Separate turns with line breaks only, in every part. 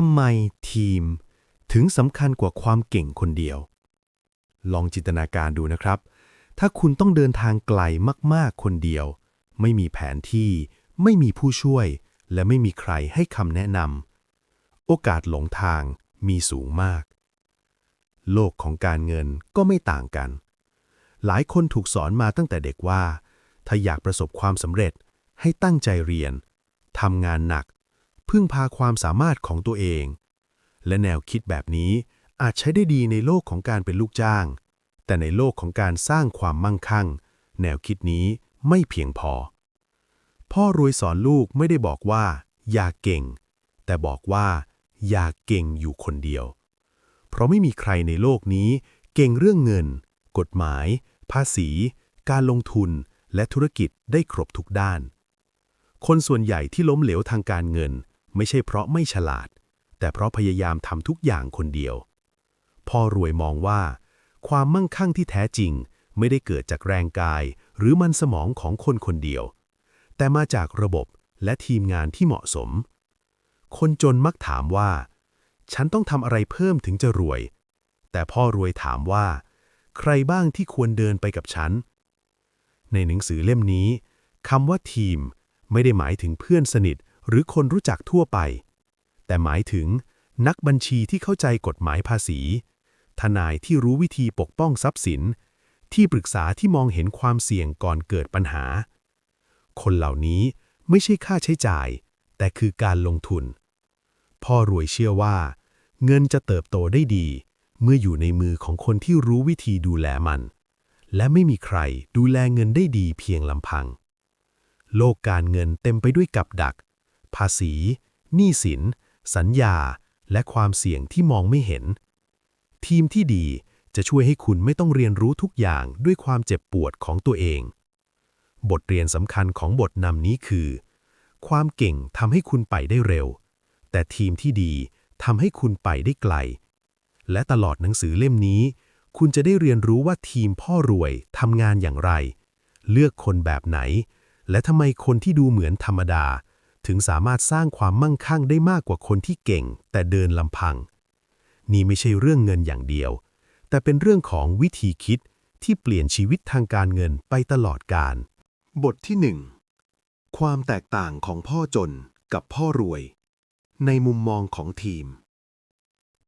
ทำไมทีมถึงสำคัญกว่าความเก่งคนเดียว ลองจินตนาการดูนะครับ ถ้าคุณต้องเดินทางไกลมากๆคนเดียว ไม่มีแผนที่ ไม่มีผู้ช่วย และไม่มีใครให้คำแนะนำ โอกาสหลงทางมีสูงมาก โลกของการเงินก็ไม่ต่างกัน หลายคนถูกสอนมาตั้งแต่เด็กว่า ถ้าอยากประสบความสำเร็จให้ตั้งใจเรียนทำงานหนัก พึ่งพาความสามารถของตัวเอง และแนวคิดแบบนี้อาจใช้ได้ดีในโลกของการเป็นลูกจ้าง แต่ในโลกของการสร้างความมั่งคั่ง แนวคิดนี้ไม่เพียงพอ พ่อรวยสอนลูกไม่ได้บอกว่า อย่าเก่ง แต่บอกว่า อย่าเก่งอยู่คนเดียว เพราะไม่มีใครในโลกนี้ เก่งเรื่องเงิน กฎหมาย ภาษี การลงทุน และธุรกิจได้ครบทุกด้าน คนส่วนใหญ่ที่ล้มเหลวทางการเงิน ไม่ใช่เพราะไม่ฉลาด แต่เพราะพยายามทำทุกอย่างคนเดียว พ่อรวยมองว่า ความมั่งคั่งที่แท้จริงไม่ได้เกิดจากแรงกาย หรือมันสมองของคนคนเดียว แต่มาจากระบบและทีมงานที่เหมาะสม คนจนมักถามว่า ฉันต้องทำอะไรเพิ่มถึงจะรวย แต่พ่อรวยถามว่า ใครบ้างที่ควรเดินไปกับฉัน ในหนังสือเล่มนี้คำว่าทีมไม่ได้หมายถึงเพื่อนสนิท หรือคนรู้จักทั่วไป แต่หมายถึง นักบัญชีที่เข้าใจกฎหมายภาษี ทนายที่รู้วิธีปกป้องทรัพย์สิน ที่ปรึกษาที่มองเห็นความเสี่ยงก่อนเกิดปัญหา คนเหล่านี้ไม่ใช่ค่าใช้จ่าย แต่คือการลงทุน พ่อรวยเชื่อว่า เงินจะเติบโตได้ดี เมื่ออยู่ในมือของคนที่รู้วิธีดูแลมัน และไม่มีใครดูแลเงินได้ดีเพียงลำพัง โลกการเงินเต็มไปด้วยกับดัก ภาษี หนี้สิน สัญญา และความเสี่ยงที่มองไม่เห็น ทีมที่ดีจะช่วยให้คุณไม่ต้องเรียนรู้ทุกอย่างด้วยความเจ็บปวดของตัวเอง บทเรียนสำคัญของบทนำนี้คือ ความเก่งทำให้คุณไปได้เร็ว แต่ทีมที่ดีทำให้คุณไปได้ไกล และตลอดหนังสือเล่มนี้ คุณจะได้เรียนรู้ว่าทีมพ่อรวยทำงานอย่างไร เลือกคนแบบไหน และทำไมคนที่ดูเหมือนธรรมดา ถึงสามารถสร้างความมั่งคั่งได้มากกว่าคนที่เก่ง แต่เดินลำพัง นี่ไม่ใช่เรื่องเงินอย่างเดียว แต่เป็นเรื่องของวิธีคิดที่เปลี่ยนชีวิตทางการเงินไปตลอดกาล
บทที่หนึ่งความแตกต่างของพ่อจนกับพ่อรวย ในมุมมองของทีม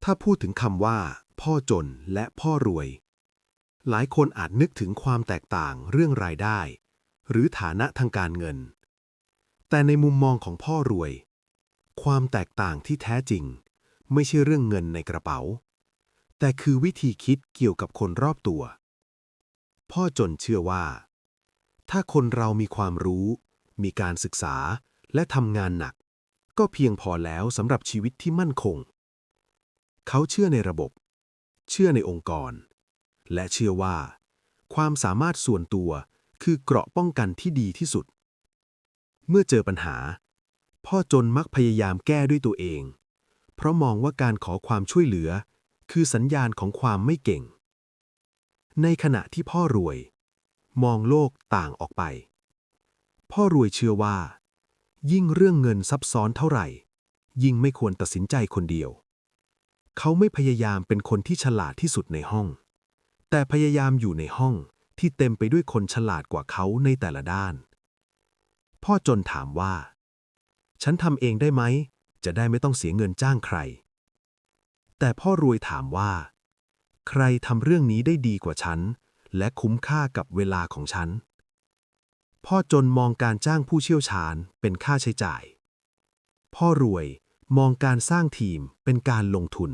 ถ้าพูดถึงคำว่า พ่อจนและพ่อรวย หลายคนอาจนึกถึงความแตกต่างเรื่องรายได้ หรือฐานะทางการเงิน แต่ในมุมมองของพ่อรวย ความแตกต่างที่แท้จริง ไม่ใช่เรื่องเงินในกระเป๋า แต่คือวิธีคิดเกี่ยวกับคนรอบตัว พ่อจนเชื่อว่า ถ้าคนเรามีความรู้ มีการศึกษาและทำงานหนัก ก็เพียงพอแล้วสำหรับชีวิตที่มั่นคง เขาเชื่อในระบบ เชื่อในองค์กร และเชื่อว่า ความสามารถส่วนตัวคือเกราะป้องกันที่ดีที่สุด เมื่อเจอปัญหา พ่อจนมักพยายามแก้ด้วยตัวเอง เพราะมองว่าการขอความช่วยเหลือ คือสัญญาณของความไม่เก่ง ในขณะที่พ่อรวย มองโลกต่างออกไป พ่อรวยเชื่อว่า ยิ่งเรื่องเงินซับซ้อนเท่าไหร่ ยิ่งไม่ควรตัดสินใจคนเดียว เขาไม่พยายามเป็นคนที่ฉลาดที่สุดในห้อง แต่พยายามอยู่ในห้องที่เต็มไปด้วยคนฉลาดกว่าเขาในแต่ละด้าน พ่อจนถามว่า ฉันทำเองได้ไหม จะได้ไม่ต้องเสียเงินจ้างใคร แต่พ่อรวยถามว่า ใครทำเรื่องนี้ได้ดีกว่าฉัน และคุ้มค่ากับเวลาของฉัน พ่อจนมองการจ้างผู้เชี่ยวชาญเป็นค่าใช้จ่าย พ่อรวยมองการสร้างทีมเป็นการลงทุน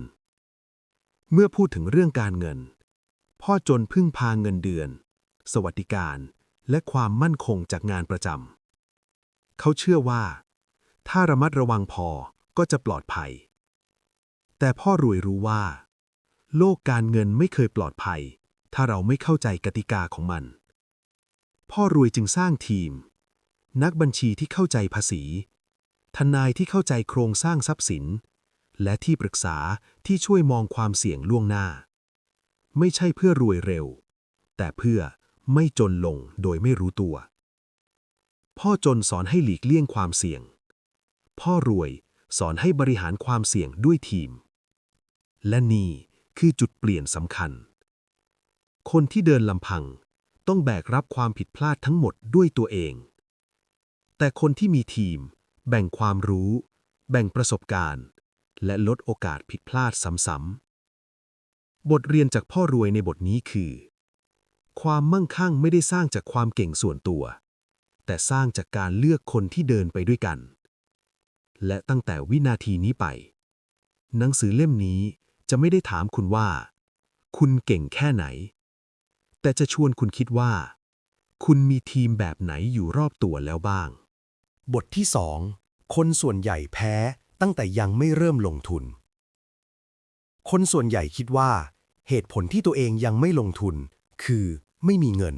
เมื่อพูดถึงเรื่องการเงิน พ่อจนพึ่งพาเงินเดือน สวัสดิการ และความมั่นคงจากงานประจำ เขาเชื่อว่า ถ้าระมัดระวังพอก็จะปลอดภัย แต่พ่อรวยรู้ว่า โลกการเงินไม่เคยปลอดภัย ถ้าเราไม่เข้าใจกติกาของมัน พ่อรวยจึงสร้างทีม นักบัญชีที่เข้าใจภาษี ทนายที่เข้าใจโครงสร้างทรัพย์สิน และที่ปรึกษาที่ช่วยมองความเสี่ยงล่วงหน้า ไม่ใช่เพื่อรวยเร็ว แต่เพื่อไม่จนลงโดยไม่รู้ตัว พ่อจนสอนให้หลีกเลี่ยงความเสี่ยง พ่อรวยสอนให้บริหารความเสี่ยงด้วยทีม และนี่คือจุดเปลี่ยนสำคัญ คนที่เดินลำพังต้องแบกรับความผิดพลาดทั้งหมดด้วยตัวเอง แต่คนที่มีทีม แบ่งความรู้ แบ่งประสบการณ์ และลดโอกาสผิดพลาดซ้ำๆ บทเรียนจากพ่อรวยในบทนี้คือ ความมั่งคั่งไม่ได้สร้างจากความเก่งส่วนตัว แต่สร้างจากการเลือกคนที่เดินไปด้วยกัน และตั้งแต่วินาทีนี้ไป หนังสือเล่มนี้จะไม่ได้ถามคุณว่า คุณเก่งแค่ไหน แต่จะชวนคุณคิดว่า คุณมีทีมแบบไหนอยู่รอบตัวแล้วบ้าง
บทที่สองคนส่วนใหญ่แพ้ตั้งแต่ยังไม่เริ่มลงทุน คนส่วนใหญ่คิดว่า เหตุผลที่ตัวเองยังไม่ลงทุน คือไม่มีเงิน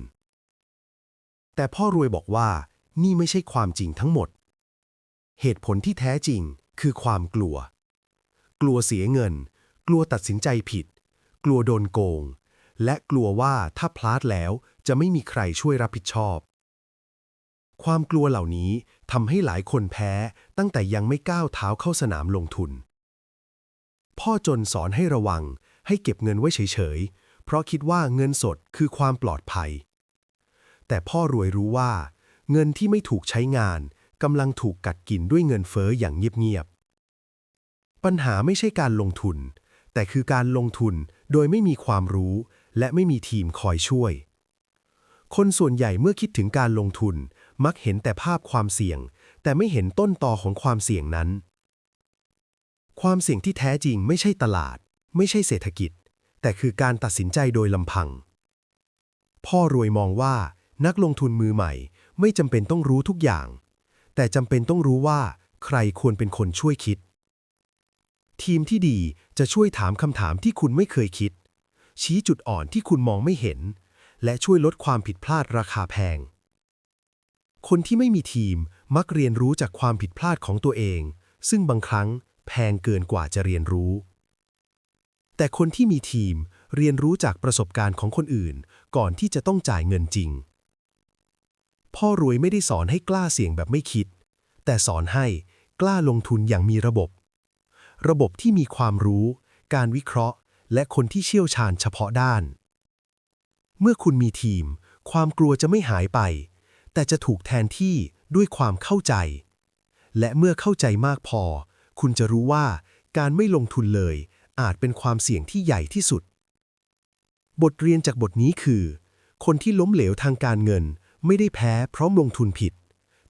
แต่พ่อรวยบอกว่านี่ไม่ใช่ความจริงทั้งหมด เหตุผลที่แท้จริงคือความกลัว กลัวเสียเงิน กลัวตัดสินใจผิด กลัวโดนโกง และกลัวว่าถ้าพลาดแล้วจะไม่มีใครช่วยรับผิดชอบ ความกลัวเหล่านี้ทำให้หลายคนแพ้ตั้งแต่ยังไม่ก้าวเท้าเข้าสนามลงทุน พ่อจนสอนให้ระวัง ให้เก็บเงินไว้เฉยๆ เพราะคิดว่าเงินสดคือความปลอดภัย แต่พ่อรวยรู้ว่า เงินที่ไม่ถูกใช้งานกำลังถูกกัดกินด้วยเงินเฟ้ออย่างเงียบๆ ปัญหาไม่ใช่การลงทุน แต่คือการลงทุนโดยไม่มีความรู้ และไม่มีทีมคอยช่วย คนส่วนใหญ่เมื่อคิดถึงการลงทุนมักเห็นแต่ภาพความเสี่ยง แต่ไม่เห็นต้นตอของความเสี่ยงนั้น ความเสี่ยงที่แท้จริงไม่ใช่ตลาด ไม่ใช่เศรษฐกิจ แต่คือการตัดสินใจโดยลำพัง พ่อรวยมองว่า นักลงทุนมือใหม่ ไม่จำเป็นต้องรู้ทุกอย่าง แต่จำเป็นต้องรู้ว่า ใครควรเป็นคนช่วยคิด ทีมที่ดีจะช่วยถามคำถามที่คุณไม่เคยคิด ชี้จุดอ่อนที่คุณมองไม่เห็น และช่วยลดความผิดพลาดราคาแพง คนที่ไม่มีทีมมักเรียนรู้จากความผิดพลาดของตัวเอง ซึ่งบางครั้งแพงเกินกว่าจะเรียนรู้ แต่คนที่มีทีมเรียนรู้จากประสบการณ์ของคนอื่น ก่อนที่จะต้องจ่ายเงินจริง พ่อรวยไม่ได้สอนให้กล้าเสี่ยงแบบไม่คิด แต่สอนให้กล้าลงทุนอย่างมีระบบ ระบบที่มีความรู้ การวิเคราะห์ และคนที่เชี่ยวชาญเฉพาะด้าน เมื่อคุณมีทีม ความกลัวจะไม่หายไป แต่จะถูกแทนที่ด้วยความเข้าใจ และเมื่อเข้าใจมากพอ คุณจะรู้ว่าการไม่ลงทุนเลย อาจเป็นความเสี่ยงที่ใหญ่ที่สุด บทเรียนจากบทนี้คือ คนที่ล้มเหลวทางการเงิน ไม่ได้แพ้เพราะลงทุนผิด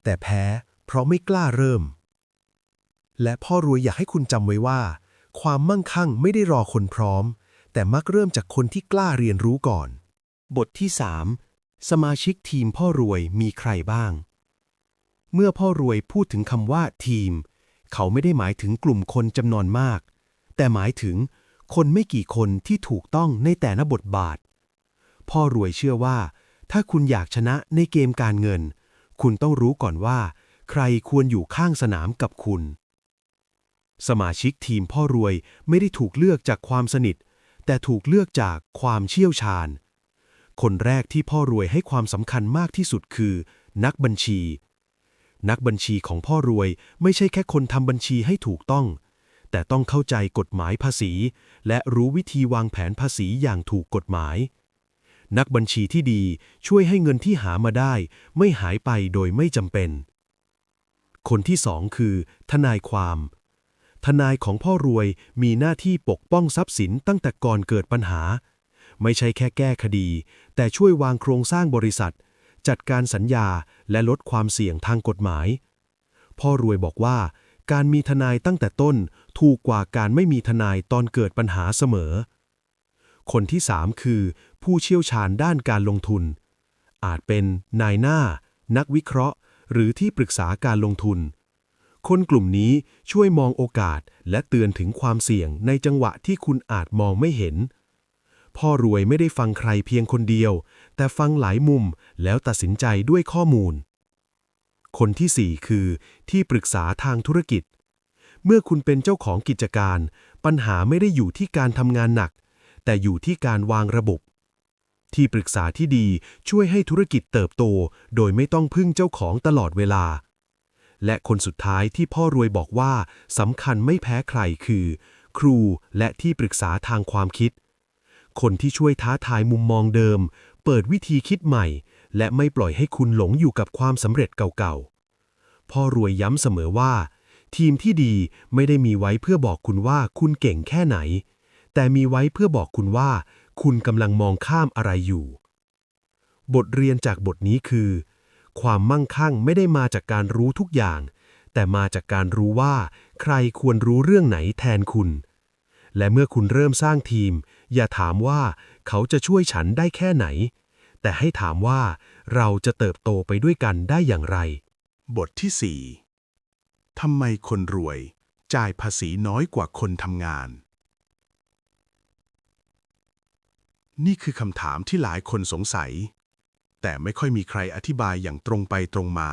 แต่แพ้เพราะไม่กล้าเริ่ม และพ่อรวยอยากให้คุณจำไว้ว่า ความมั่งคั่งไม่ได้รอคนพร้อม แต่มักเริ่มจากคนที่กล้าเรียนรู้ก่อน บทที่ 3 สมาชิกทีมพ่อรวยมีใครบ้าง เมื่อพ่อรวยพูดถึงคำว่าทีม เขาไม่ได้หมายถึงกลุ่มคนจำนวนมาก แต่หมายถึงคนไม่กี่คนที่ถูกต้องในแต่ละบทบาท พ่อรวยเชื่อว่า ถ้าคุณอยากชนะในเกมการเงิน คุณต้องรู้ก่อนว่า ใครควรอยู่ข้างสนามกับคุณ สมาชิกทีมพ่อรวยไม่ได้ถูกเลือกจากความสนิท แต่ถูกเลือกจากความเชี่ยวชาญ คนแรกที่พ่อรวยให้ความสำคัญมากที่สุดคือ นักบัญชี นักบัญชีของพ่อรวยไม่ใช่แค่คนทำบัญชีให้ถูกต้อง แต่ต้องเข้าใจกฎหมายภาษี และรู้วิธีวางแผนภาษีอย่างถูกกฎหมาย นักบัญชีที่ดีช่วยให้เงินที่หามาได้ ไม่หายไปโดยไม่จำเป็น คนที่สองคือ ทนายความ ทนายของพ่อรวยมีหน้าที่ปกป้องทรัพย์สินตั้งแต่ก่อนเกิดปัญหา ไม่ใช่แค่แก้คดี แต่ช่วยวางโครงสร้างบริษัท จัดการสัญญาและลดความเสี่ยงทางกฎหมาย พ่อรวยบอกว่าการมีทนายตั้งแต่ต้นถูกกว่าการไม่มีทนายตอนเกิดปัญหาเสมอ คนที่สามคือ ผู้เชี่ยวชาญด้านการลงทุน อาจเป็นนายหน้า นักวิเคราะห์ หรือที่ปรึกษาการลงทุน คนกลุ่มนี้ช่วยมองโอกาสและเตือนถึงความเสี่ยงในจังหวะที่คุณอาจมองไม่เห็น พ่อรวยไม่ได้ฟังใครเพียงคนเดียว แต่ฟังหลายมุมแล้วตัดสินใจด้วยข้อมูล คนที่สี่คือ ที่ปรึกษาทางธุรกิจ เมื่อคุณเป็นเจ้าของกิจการ ปัญหาไม่ได้อยู่ที่การทำงานหนัก แต่อยู่ที่การวางระบบ ที่ปรึกษาที่ดีช่วยให้ธุรกิจเติบโต โดยไม่ต้องพึ่งเจ้าของตลอดเวลา
และคนสุดท้ายที่พ่อรวยบอกว่าสำคัญไม่แพ้ใครคือ ครูและที่ปรึกษาทางความคิด คนที่ช่วยท้าทายมุมมองเดิม เปิดวิธีคิดใหม่ และไม่ปล่อยให้คุณหลงอยู่กับความสำเร็จเก่าๆ พ่อรวยย้ำเสมอว่า ทีมที่ดีไม่ได้มีไว้เพื่อบอกคุณว่าคุณเก่งแค่ไหน แต่มีไว้เพื่อบอกคุณว่า คุณกำลังมองข้ามอะไรอยู่ บทเรียนจากบทนี้คือ ความมั่งคั่งไม่ได้มาจากการรู้ทุกอย่าง แต่มาจากการรู้ว่า ใครควรรู้เรื่องไหนแทนคุณ และเมื่อคุณเริ่มสร้างทีม อย่าถามว่าเขาจะช่วยฉันได้แค่ไหน แต่ให้ถามว่าเราจะเติบโตไปด้วยกันได้อย่างไร
บทที่ 4ทำไมคนรวย จ่ายภาษีน้อยกว่าคนทำงาน นี่คือคำถามที่หลายคนสงสัย แต่ไม่ค่อยมีใครอธิบายอย่างตรงไปตรงมา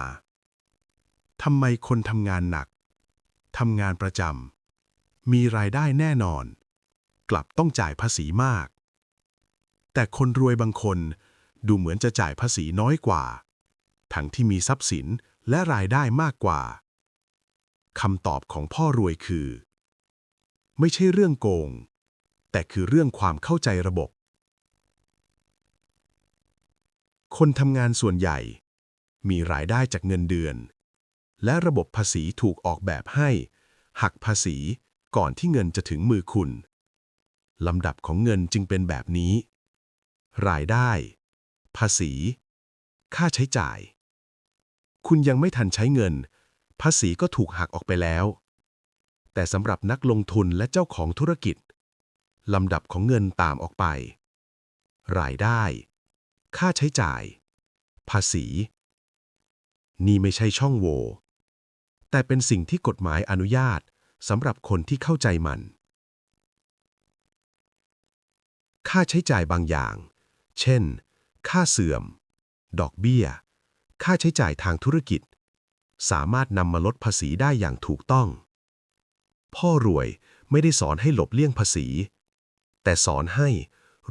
ทำไมคนทำงานหนักทำงานประจำมีรายได้แน่นอน กลับต้องจ่ายภาษีมาก แต่คนรวยบางคนดูเหมือนจะจ่ายภาษีน้อยกว่า ทั้งที่มีทรัพย์สินและรายได้มากกว่าคำตอบของพ่อรวยคือ ไม่ใช่เรื่องโกง แต่คือเรื่องความเข้าใจระบบ คนทำงานส่วนใหญ่ มีรายได้จากเงินเดือน และระบบภาษีถูกออกแบบให้ หักภาษีก่อนที่เงินจะถึงมือคุณ ลำดับของเงินจึงเป็นแบบนี้ รายได้ ภาษี ค่าใช้จ่าย คุณยังไม่ทันใช้เงิน ภาษีก็ถูกหักออกไปแล้ว แต่สำหรับนักลงทุนและเจ้าของธุรกิจ ลำดับของเงินตามออกไป รายได้ ค่าใช้จ่าย ภาษี นี่ไม่ใช่ช่องโหว่ แต่เป็นสิ่งที่กฎหมายอนุญาตสำหรับคนที่เข้าใจมัน ค่าใช้จ่ายบางอย่าง เช่น ค่าเสื่อม ดอกเบี้ย ค่าใช้จ่ายทางธุรกิจ สามารถนำมาลดภาษีได้อย่างถูกต้อง พ่อรวยไม่ได้สอนให้หลบเลี่ยงภาษี แต่สอนให้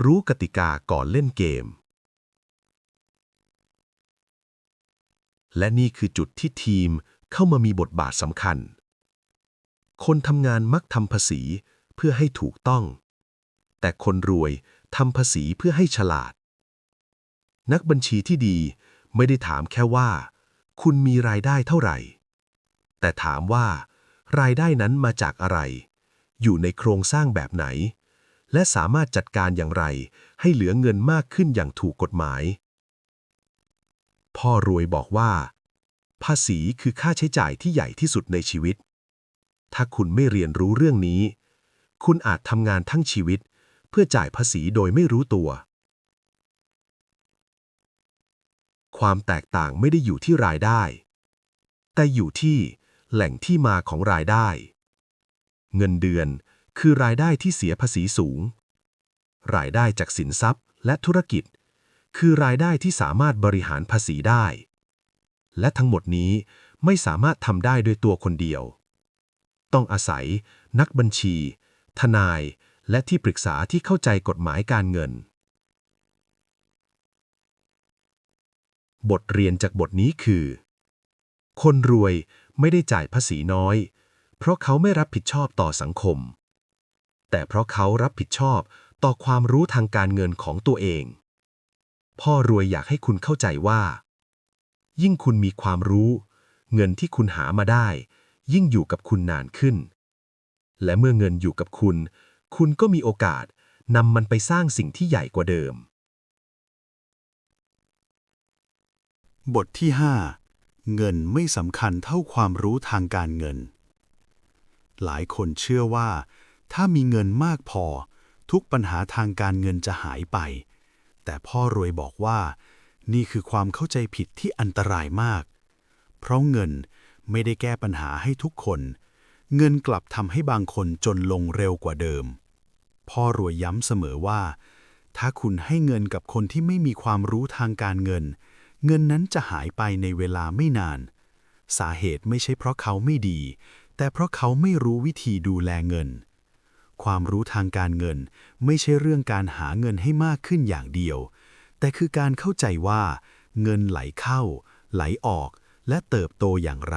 รู้กติกาก่อนเล่นเกม และนี่คือจุดที่ทีมเข้ามามีบทบาทสำคัญ คนทำงานมักทำภาษีเพื่อให้ถูกต้อง แต่คนรวยทำภาษีเพื่อให้ฉลาด นักบัญชีที่ดีไม่ได้ถามแค่ว่า คุณมีรายได้เท่าไหร่ แต่ถามว่า รายได้นั้นมาจากอะไร อยู่ในโครงสร้างแบบไหน และสามารถจัดการอย่างไรให้เหลือเงินมากขึ้นอย่างถูกกฎหมาย พ่อรวยบอกว่า ภาษีคือค่าใช้จ่ายที่ใหญ่ที่สุดในชีวิต ถ้าคุณไม่เรียนรู้เรื่องนี้ คุณอาจทำงานทั้งชีวิต เพื่อจ่ายภาษีโดยไม่รู้ตัว ความแตกต่างไม่ได้อยู่ที่รายได้ แต่อยู่ที่แหล่งที่มาของรายได้ เงินเดือนคือรายได้ที่เสียภาษีสูง รายได้จากสินทรัพย์และธุรกิจ คือรายได้ที่สามารถบริหารภาษีได้ และทั้งหมดนี้ไม่สามารถทำได้โดยตัวคนเดียว ต้องอาศัย นักบัญชี ทนาย และที่ปรึกษาที่เข้าใจกฎหมายการเงิน บทเรียนจากบทนี้คือ คนรวยไม่ได้จ่ายภาษีน้อย เพราะเขาไม่รับผิดชอบต่อสังคม แต่เพราะเขารับผิดชอบต่อความรู้ทางการเงินของตัวเอง พ่อรวยอยากให้คุณเข้าใจว่า ยิ่งคุณมีความรู้ เงินที่คุณหามาได้ ยิ่งอยู่กับคุณนานขึ้น และเมื่อเงินอยู่กับคุณ คุณก็มีโอกาสนำมันไปสร้างสิ่งที่ใหญ่กว่าเดิม บทที่ 5 เงินไม่สำคัญเท่าความรู้ทางการเงิน หลายคนเชื่อว่า ถ้ามีเงินมากพอ ทุกปัญหาทางการเงินจะหายไป แต่พ่อรวยบอกว่า นี่คือความเข้าใจผิดที่อันตรายมาก เพราะเงินไม่ได้แก้ปัญหาให้ทุกคน เงินกลับทำให้บางคนจนลงเร็วกว่าเดิม พ่อรวยย้ำเสมอว่า ถ้าคุณให้เงินกับคนที่ไม่มีความรู้ทางการเงิน เงินนั้นจะหายไปในเวลาไม่นาน สาเหตุไม่ใช่เพราะเขาไม่ดี แต่เพราะเขาไม่รู้วิธีดูแลเงิน ความรู้ทางการเงิน ไม่ใช่เรื่องการหาเงินให้มากขึ้นอย่างเดียว แต่คือการเข้าใจว่า เงินไหลเข้า ไหลออก และเติบโตอย่างไร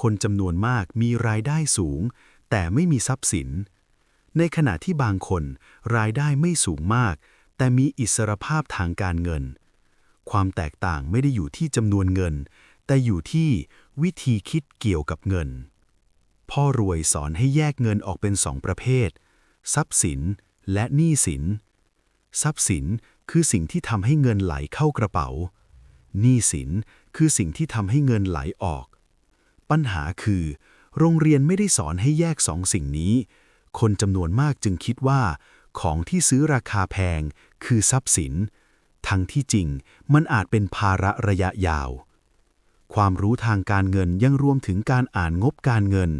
คนจำนวนมากมีรายได้สูง แต่ไม่มีทรัพย์สิน ในขณะที่บางคนรายได้ไม่สูงมาก แต่มีอิสรภาพทางการเงิน ความแตกต่างไม่ได้อยู่ที่จำนวนเงิน แต่อยู่ที่วิธีคิดเกี่ยวกับเงิน พ่อรวยสอนให้แยกเงินออกเป็นสองประเภท ทรัพย์สินและหนี้สิน ทรัพย์สินคือสิ่งที่ทำให้เงินไหลเข้ากระเป๋า หนี้สินคือสิ่งที่ทำให้เงินไหลออก ปัญหาคือ โรงเรียนไม่ได้สอนให้แยกสองสิ่งนี้ คนจำนวนมากจึงคิดว่า ของที่ซื้อราคาแพงคือทรัพย์สิน ทั้งที่จริงมันอาจเป็นภาระระยะยาว ความรู้ทางการเงินยังรวมถึงการอ่านงบการเงิน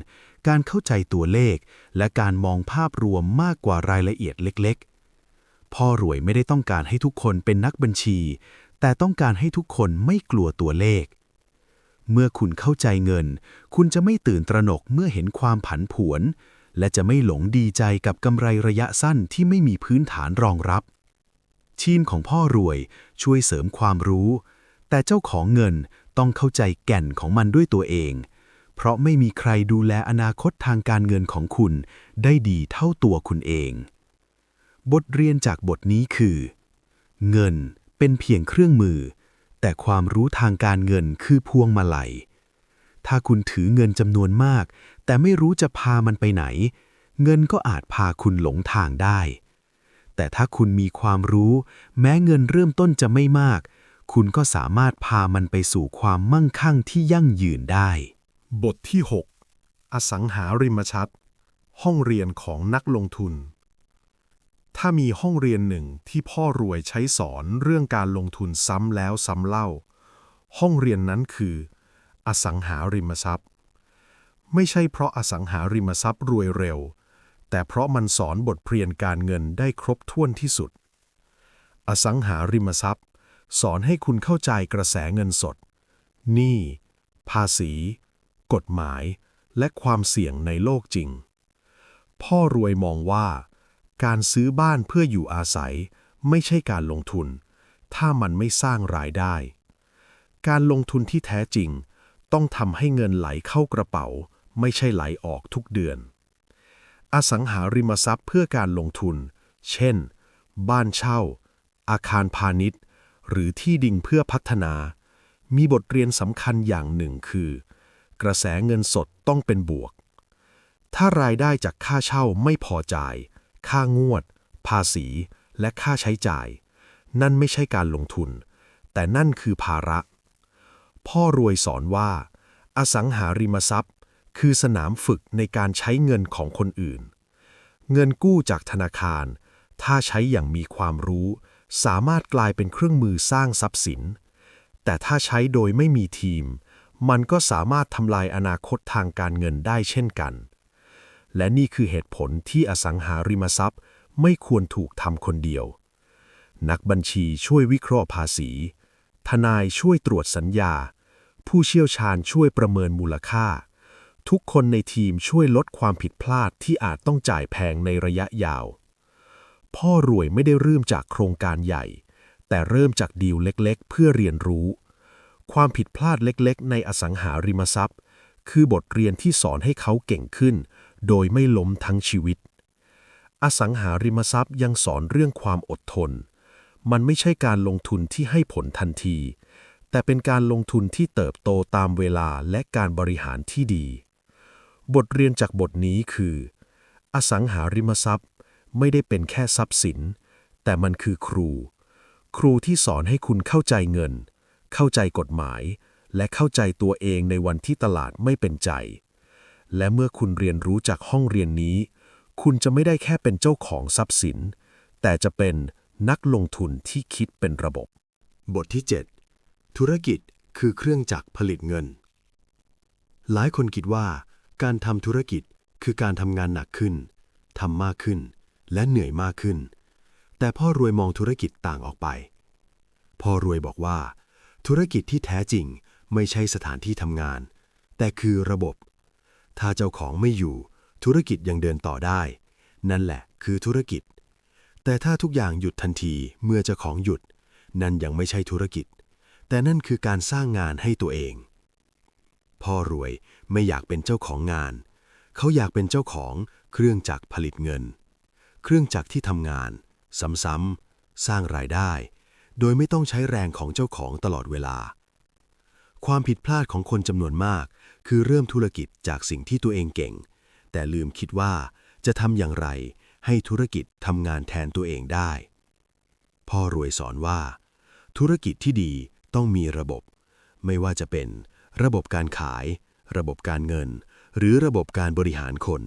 การเข้าใจตัวเลข และการมองภาพรวมมากกว่ารายละเอียดเล็ก ๆ พ่อรวยไม่ได้ต้องการให้ทุกคนเป็นนักบัญชี แต่ต้องการให้ทุกคนไม่กลัวตัวเลข เมื่อคุณเข้าใจเงิน คุณจะไม่ตื่นตระหนกเมื่อเห็นความผันผวน และจะไม่หลงดีใจกับกำไรระยะสั้นที่ไม่มีพื้นฐานรองรับ ทีมของพ่อรวยช่วยเสริมความรู้ แต่เจ้าของเงิน ต้องเข้าใจแก่นของมันด้วยตัวเอง เพราะไม่มีใครดูแลอนาคตทางการเงินของคุณ ได้ดีเท่าตัวคุณเอง บทเรียนจากบทนี้คือ เงินเป็นเพียงเครื่องมือ แต่ความรู้ทางการเงินคือพวงมาลัย ถ้าคุณถือเงินจำนวนมาก แต่ไม่รู้จะพามันไปไหน เงินก็อาจพาคุณหลงทางได้ แต่ถ้าคุณมีความรู้ แม้เงินเริ่มต้นจะไม่มาก คุณก็สามารถพามันไปสู่ความมั่งคั่งที่ยั่งยืนได้
บทที่ 6 อสังหาริมทรัพย์ห้องเรียนของนักลงทุน ถ้ามีห้องเรียนหนึ่งที่พ่อรวยใช้สอนเรื่องการลงทุนซ้ำแล้วซ้ำเล่า ห้องเรียนนั้นคือ อสังหาริมทรัพย์ ไม่ใช่เพราะอสังหาริมทรัพย์รวยเร็ว แต่เพราะมันสอนบทเรียนการเงินได้ครบถ้วนที่สุด อสังหาริมทรัพย์ สอนให้คุณเข้าใจกระแสเงินสด หนี้ ภาษี กฎหมาย และความเสี่ยงในโลกจริง พ่อรวยมองว่า การซื้อบ้านเพื่ออยู่อาศัย ไม่ใช่การลงทุน ถ้ามันไม่สร้างรายได้ การลงทุนที่แท้จริง ต้องทำให้เงินไหลเข้ากระเป๋า ไม่ใช่ไหลออกทุกเดือน อสังหาริมทรัพย์เพื่อการลงทุน เช่น บ้านเช่า อาคารพาณิชย์ หรือที่ดินเพื่อพัฒนา มีบทเรียนสำคัญอย่างหนึ่งคือ กระแสเงินสดต้องเป็นบวก ถ้ารายได้จากค่าเช่าไม่พอจ่าย ค่างวด ภาษี และค่าใช้จ่าย นั่นไม่ใช่การลงทุน แต่นั่นคือภาระ พ่อรวยสอนว่า อสังหาริมทรัพย์ คือสนามฝึกในการใช้เงินของคนอื่น เงินกู้จากธนาคาร ถ้าใช้อย่างมีความรู้ สามารถกลายเป็นเครื่องมือสร้างทรัพย์สิน แต่ถ้าใช้โดยไม่มีทีม มันก็สามารถทำลายอนาคตทางการเงินได้เช่นกัน และนี่คือเหตุผลที่อสังหาริมทรัพย์ ไม่ควรถูกทำคนเดียว นักบัญชีช่วยวิเคราะห์ภาษี ทนายช่วยตรวจสัญญา ผู้เชี่ยวชาญช่วยประเมินมูลค่า ทุกคนในทีมช่วยลดความผิดพลาดที่อาจต้องจ่ายแพงในระยะยาว พ่อรวยไม่ได้เริ่มจากโครงการใหญ่ แต่เริ่มจากดีลเล็กๆ เพื่อเรียนรู้ ความผิดพลาดเล็กๆ ในอสังหาริมทรัพย์ คือบทเรียนที่สอนให้เขาเก่งขึ้น โดยไม่ล้มทั้งชีวิต อสังหาริมทรัพย์ยังสอนเรื่องความอดทน มันไม่ใช่การลงทุนที่ให้ผลทันที แต่เป็นการลงทุนที่เติบโตตามเวลาและการบริหารที่ดี บทเรียนจากบทนี้คือ อสังหาริมทรัพย์ ไม่ได้เป็นแค่ทรัพย์สิน แต่มันคือครู ครูที่สอนให้คุณเข้าใจเงิน เข้าใจกฎหมาย และเข้าใจตัวเองในวันที่ตลาดไม่เป็นใจ และเมื่อคุณเรียนรู้จากห้องเรียนนี้ คุณจะไม่ได้แค่เป็นเจ้าของทรัพย์สิน แต่จะเป็นนักลงทุนที่คิดเป็นระบบ
บทที่ 7 ธุรกิจคือเครื่องจักรผลิตเงิน หลายคนคิดว่า การทำธุรกิจคือการทำงานหนักขึ้นทำมากขึ้น และเหนื่อยมากขึ้น แต่พ่อรวยมองธุรกิจต่างออกไป พ่อรวยบอกว่า ธุรกิจที่แท้จริงไม่ใช่สถานที่ทำงาน แต่คือระบบ ถ้าเจ้าของไม่อยู่ ธุรกิจยังเดินต่อได้ นั่นแหละคือธุรกิจ แต่ถ้าทุกอย่างหยุดทันทีเมื่อเจ้าของหยุด นั่นยังไม่ใช่ธุรกิจ แต่นั่นคือการสร้างงานให้ตัวเอง พ่อรวยไม่อยากเป็นเจ้าของงาน เขาอยากเป็นเจ้าของเครื่องจักรผลิตเงิน เครื่องจักรที่ทำงาน ซ้ำๆ สร้างรายได้ โดยไม่ต้องใช้แรงของเจ้าของตลอดเวลา ความผิดพลาดของคนจำนวนมาก คือเริ่มธุรกิจจากสิ่งที่ตัวเองเก่ง แต่ลืมคิดว่าจะทำอย่างไรให้ธุรกิจทำงานแทนตัวเองได้ พ่อรวยสอนว่า ธุรกิจที่ดีต้องมีระบบ ไม่ว่าจะเป็น ระบบการขาย ระบบการเงิน หรือระบบการบริหารคน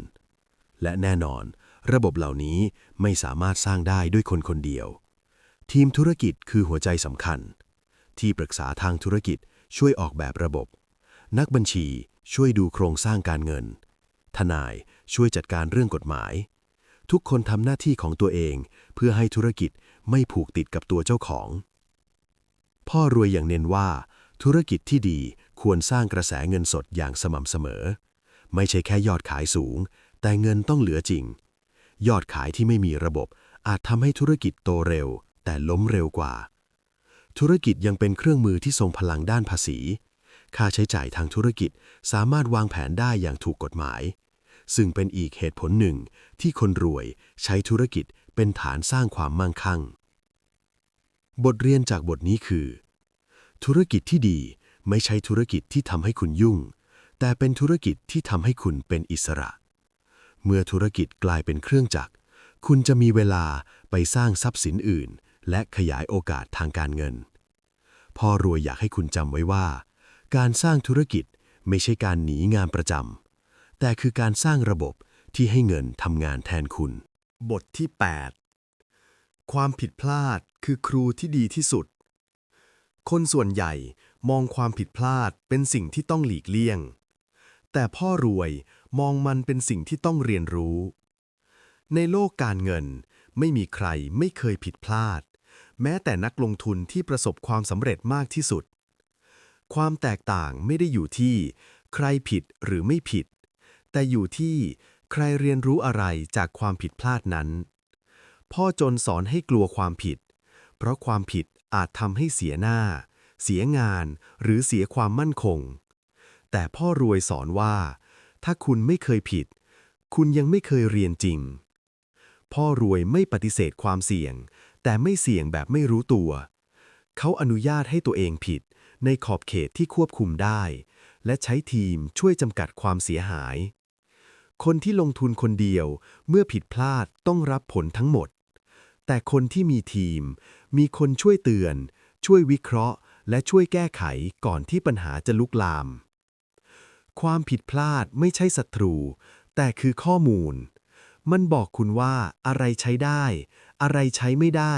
และแน่นอน ระบบเหล่านี้ไม่สามารถสร้างได้ด้วยคนคนเดียว ทีมธุรกิจคือหัวใจสำคัญ ที่ปรึกษาทางธุรกิจช่วยออกแบบระบบ นักบัญชีช่วยดูโครงสร้างการเงิน ทนายช่วยจัดการเรื่องกฎหมาย ทุกคนทำหน้าที่ของตัวเองเพื่อให้ธุรกิจไม่ผูกติดกับตัวเจ้าของ พ่อรวยอย่างเน้นว่า ธุรกิจที่ดีควรสร้างกระแสเงินสดอย่างสม่ำเสมอ ไม่ใช่แค่ยอดขายสูง แต่เงินต้องเหลือจริง ยอดขายที่ไม่มีระบบ อาจทำให้ธุรกิจโตเร็ว แต่ล้มเร็วกว่า ธุรกิจยังเป็นเครื่องมือที่ทรงพลังด้านภาษี ค่าใช้จ่ายทางธุรกิจสามารถวางแผนได้อย่างถูกกฎหมาย ซึ่งเป็นอีกเหตุผลหนึ่งที่คนรวยใช้ธุรกิจเป็นฐานสร้างความมั่งคั่ง บทเรียนจากบทนี้คือ ธุรกิจที่ดีไม่ใช่ธุรกิจที่ทำให้คุณยุ่ง แต่เป็นธุรกิจที่ทำให้คุณเป็นอิสระ เมื่อธุรกิจกลายเป็นเครื่องจักร คุณจะมีเวลาไปสร้างทรัพย์สินอื่น และขยายโอกาสทางการเงิน พ่อรวยอยากให้คุณจำไว้ว่า การสร้างธุรกิจไม่ใช่การหนีงานประจำแต่คือการสร้างระบบที่ให้เงินทำงานแทนคุณ
บทที่ 8 ความผิดพลาดคือครูที่ดีที่สุด คนส่วนใหญ่มองความผิดพลาดเป็นสิ่งที่ต้องหลีกเลี่ยง แต่พ่อรวย มองมันเป็นสิ่งที่ต้องเรียนรู้ ในโลกการเงินไม่มีใครไม่เคยผิดพลาด แม้แต่นักลงทุนที่ประสบความสำเร็จมากที่สุด ความแตกต่างไม่ได้อยู่ที่ ใครผิดหรือไม่ผิด แต่อยู่ที่ใครเรียนรู้อะไรจากความผิดพลาดนั้น พ่อจนสอนให้กลัวความผิด เพราะความผิดอาจทำให้เสียหน้า เสียงานหรือเสียความมั่นคง แต่พ่อรวยสอนว่า ถ้าคุณไม่เคยผิด คุณยังไม่เคยเรียนจริง พ่อรวยไม่ปฏิเสธความเสี่ยง แต่ไม่เสี่ยงแบบไม่รู้ตัว เขาอนุญาตให้ตัวเองผิด ในขอบเขตที่ควบคุมได้ และใช้ทีมช่วยจำกัดความเสียหาย คนที่ลงทุนคนเดียวเมื่อผิดพลาดต้องรับผลทั้งหมด แต่คนที่มีทีม มีคนช่วยเตือน ช่วยวิเคราะห์ และช่วยแก้ไขก่อนที่ปัญหาจะลุกลาม ความผิดพลาดไม่ใช่ศัตรู แต่คือข้อมูล มันบอกคุณว่าอะไรใช้ได้ อะไรใช้ไม่ได้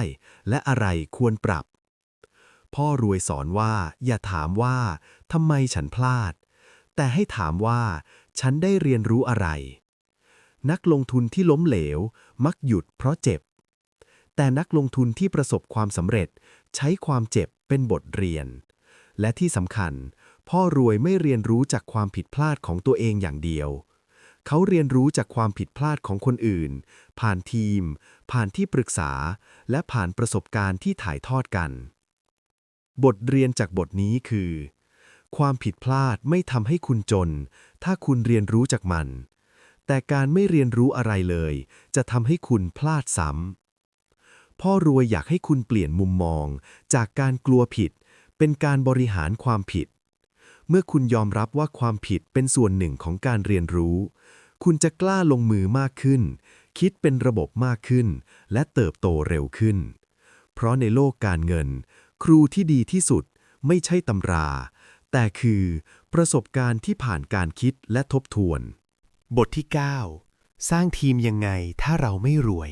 และอะไรควรปรับ พ่อรวยสอนว่าอย่าถามว่าทำไมฉันพลาด แต่ให้ถามว่า ฉันได้เรียนรู้อะไร นักลงทุนที่ล้มเหลว มักหยุดเพราะเจ็บ แต่นักลงทุนที่ประสบความสำเร็จใช้ความเจ็บเป็นบทเรียน และที่สำคัญ พ่อรวยไม่เรียนรู้จากความผิดพลาดของตัวเองอย่างเดียว เขาเรียนรู้จากความผิดพลาดของคนอื่น ผ่านทีม ผ่านที่ปรึกษา และผ่านประสบการณ์ที่ถ่ายทอดกัน บทเรียนจากบทนี้คือ ความผิดพลาดไม่ทำให้คุณจน ถ้าคุณเรียนรู้จากมัน แต่การไม่เรียนรู้อะไรเลย จะทำให้คุณพลาดซ้ำพ่อรวยอยากให้คุณเปลี่ยนมุมมอง จากการกลัวผิด เป็นการบริหารความผิด เมื่อคุณยอมรับว่าความผิดเป็นส่วนหนึ่งของการเรียนรู้ คุณจะกล้าลงมือมากขึ้น คิดเป็นระบบมากขึ้น และเติบโตเร็วขึ้น เพราะในโลกการเงิน ครูที่ดีที่สุดไม่ใช่ตำรา แต่คือประสบการณ์ที่ผ่านการคิดและทบทวน
บทที่ 9 สร้างทีมยังไงถ้าเราไม่รวย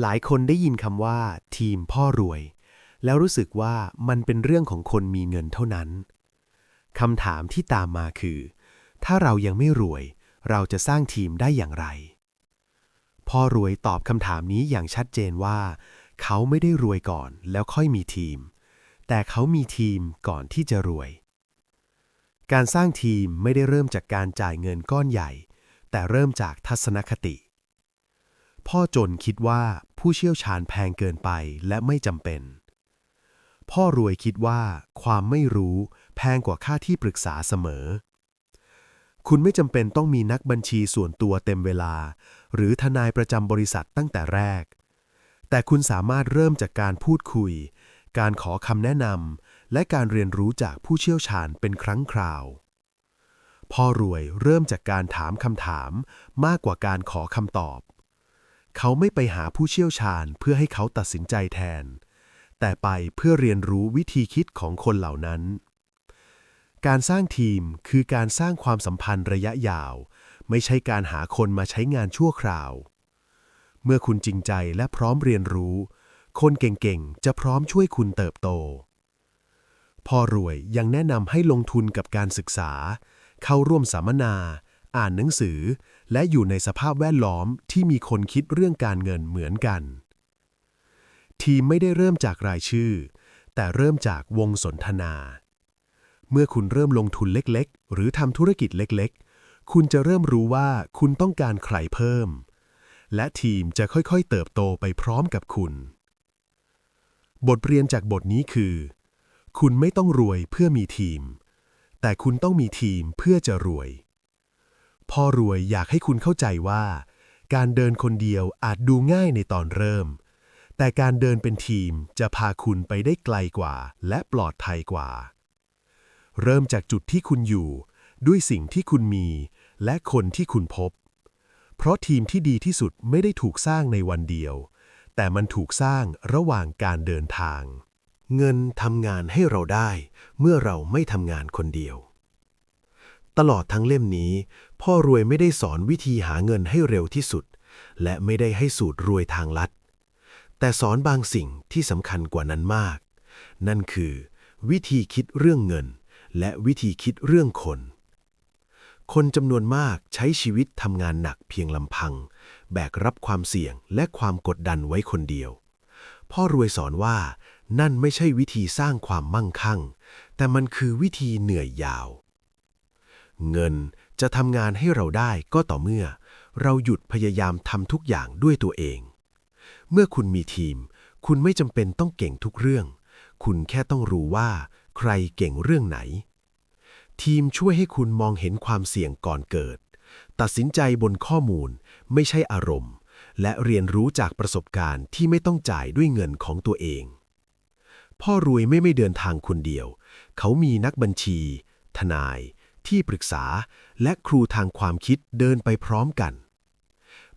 หลายคนได้ยินคำว่า ทีมพ่อรวย แล้วรู้สึกว่ามันเป็นเรื่องของคนมีเงินเท่านั้น คำถามที่ตามมาคือ ถ้าเรายังไม่รวย เราจะสร้างทีมได้อย่างไร พ่อรวยตอบคำถามนี้อย่างชัดเจนว่า เขาไม่ได้รวยก่อนแล้วค่อยมีทีม แต่เขามีทีมก่อนที่จะรวย การสร้างทีมไม่ได้เริ่มจากการจ่ายเงินก้อนใหญ่ แต่เริ่มจากทัศนคติ พ่อจนคิดว่าผู้เชี่ยวชาญแพงเกินไปและไม่จำเป็น พ่อรวยคิดว่าความไม่รู้
แพงกว่าค่าที่ปรึกษาเสมอ คุณไม่จำเป็นต้องมีนักบัญชีส่วนตัวเต็มเวลา หรือทนายประจำบริษัทตั้งแต่แรก แต่คุณสามารถเริ่มจากการพูดคุย การขอคำแนะนำและการเรียนรู้จากผู้เชี่ยวชาญเป็นครั้งคราวพ่อรวยเริ่มจากการถามคำถามมากกว่าการขอคำตอบ เขาไม่ไปหาผู้เชี่ยวชาญเพื่อให้เขาตัดสินใจแทน แต่ไปเพื่อเรียนรู้วิธีคิดของคนเหล่านั้น การสร้างทีมคือการสร้างความสัมพันธ์ระยะยาว ไม่ใช่การหาคนมาใช้งานชั่วคราว เมื่อคุณจริงใจและพร้อมเรียนรู้ คนเก่งๆ จะพร้อมช่วยคุณเติบโตพ่อรวยยังแนะนำให้ลงทุนกับการศึกษา เข้าร่วมสัมมนา อ่านหนังสือ และอยู่ในสภาพแวดล้อมที่มีคนคิดเรื่องการเงินเหมือนกัน ทีมไม่ได้เริ่มจากรายชื่อ แต่เริ่มจากวงสนทนา เมื่อคุณเริ่มลงทุนเล็กๆ หรือทำธุรกิจเล็กๆ คุณจะเริ่มรู้ว่าคุณต้องการใครเพิ่ม และทีมจะค่อยๆ เติบโตไปพร้อมกับคุณ บทเรียนจากบทนี้คือ คุณไม่ต้องรวยเพื่อมีทีม แต่คุณต้องมีทีมเพื่อจะรวยพ่อรวยอยากให้คุณเข้าใจว่า การเดินคนเดียวอาจดูง่ายในตอนเริ่ม แต่การเดินเป็นทีมจะพาคุณไปได้ไกลกว่า และปลอดภัยกว่า เริ่มจากจุดที่คุณอยู่ ด้วยสิ่งที่คุณมี และคนที่คุณพบ เพราะทีมที่ดีที่สุดไม่ได้ถูกสร้างในวันเดียว แต่มันถูกสร้างระหว่างการเดินทาง
เงินทำงานให้เราได้ เมื่อเราไม่ทำงานคนเดียว ตลอดทั้งเล่มนี้ พ่อรวยไม่ได้สอนวิธีหาเงินให้เร็วที่สุด และไม่ได้ให้สูตรรวยทางลัด แต่สอนบางสิ่งที่สำคัญกว่านั้นมาก นั่นคือ วิธีคิดเรื่องเงิน และวิธีคิดเรื่องคน คนจำนวนมากใช้ชีวิตทำงานหนักเพียงลำพัง แบกรับความเสี่ยงและความกดดันไว้คนเดียว พ่อรวยสอนว่านั่นไม่ใช่วิธีสร้างความมั่งคั่ง แต่มันคือวิธีเหนื่อยยาว เงินจะทำงานให้เราได้ก็ต่อเมื่อ เราหยุดพยายามทำทุกอย่างด้วยตัวเอง เมื่อคุณมีทีม คุณไม่จำเป็นต้องเก่งทุกเรื่อง คุณแค่ต้องรู้ว่า ใครเก่งเรื่องไหน ทีมช่วยให้คุณมองเห็นความเสี่ยงก่อนเกิด ตัดสินใจบนข้อมูลไม่ใช่อารมณ์ และเรียนรู้จากประสบการณ์ที่ไม่ต้องจ่ายด้วยเงินของตัวเอง พ่อรวยไม่ไม่เดินทางคนเดียว เขามีนักบัญชี ทนาย ที่ปรึกษา และครูทางความคิดเดินไปพร้อมกัน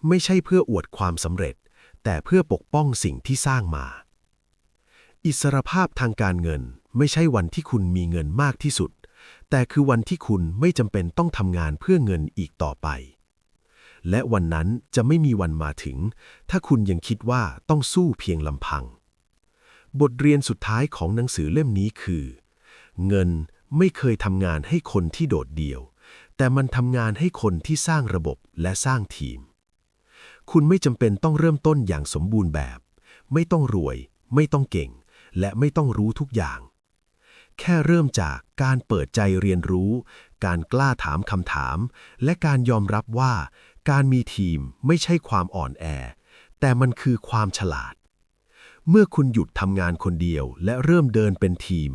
ไม่ใช่เพื่ออวดความสำเร็จ แต่เพื่อปกป้องสิ่งที่สร้างมา อิสรภาพทางการเงิน ไม่ใช่วันที่คุณมีเงินมากที่สุด แต่คือวันที่คุณไม่จำเป็นต้องทำงานเพื่อเงินอีกต่อไป และวันนั้นจะไม่มีวันมาถึง ถ้าคุณยังคิดว่าต้องสู้เพียงลำพัง บทเรียนสุดท้ายของหนังสือเล่มนี้คือ เงินไม่เคยทำงานให้คนที่โดดเดี่ยว แต่มันทำงานให้คนที่สร้างระบบและสร้างทีม คุณไม่จำเป็นต้องเริ่มต้นอย่างสมบูรณ์แบบ ไม่ต้องรวย ไม่ต้องเก่ง และไม่ต้องรู้ทุกอย่าง แค่เริ่มจากการเปิดใจเรียนรู้ การกล้าถามคำถาม และการยอมรับว่า การมีทีมไม่ใช่ความอ่อนแอ แต่มันคือความฉลาด เมื่อคุณหยุดทำงานคนเดียวและเริ่มเดินเป็นทีม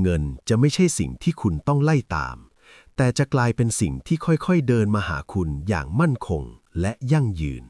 เงินจะไม่ใช่สิ่งที่คุณต้องไล่ตาม แต่จะกลายเป็นสิ่งที่ค่อยๆเดินมาหาคุณอย่างมั่นคงและยั่งยืน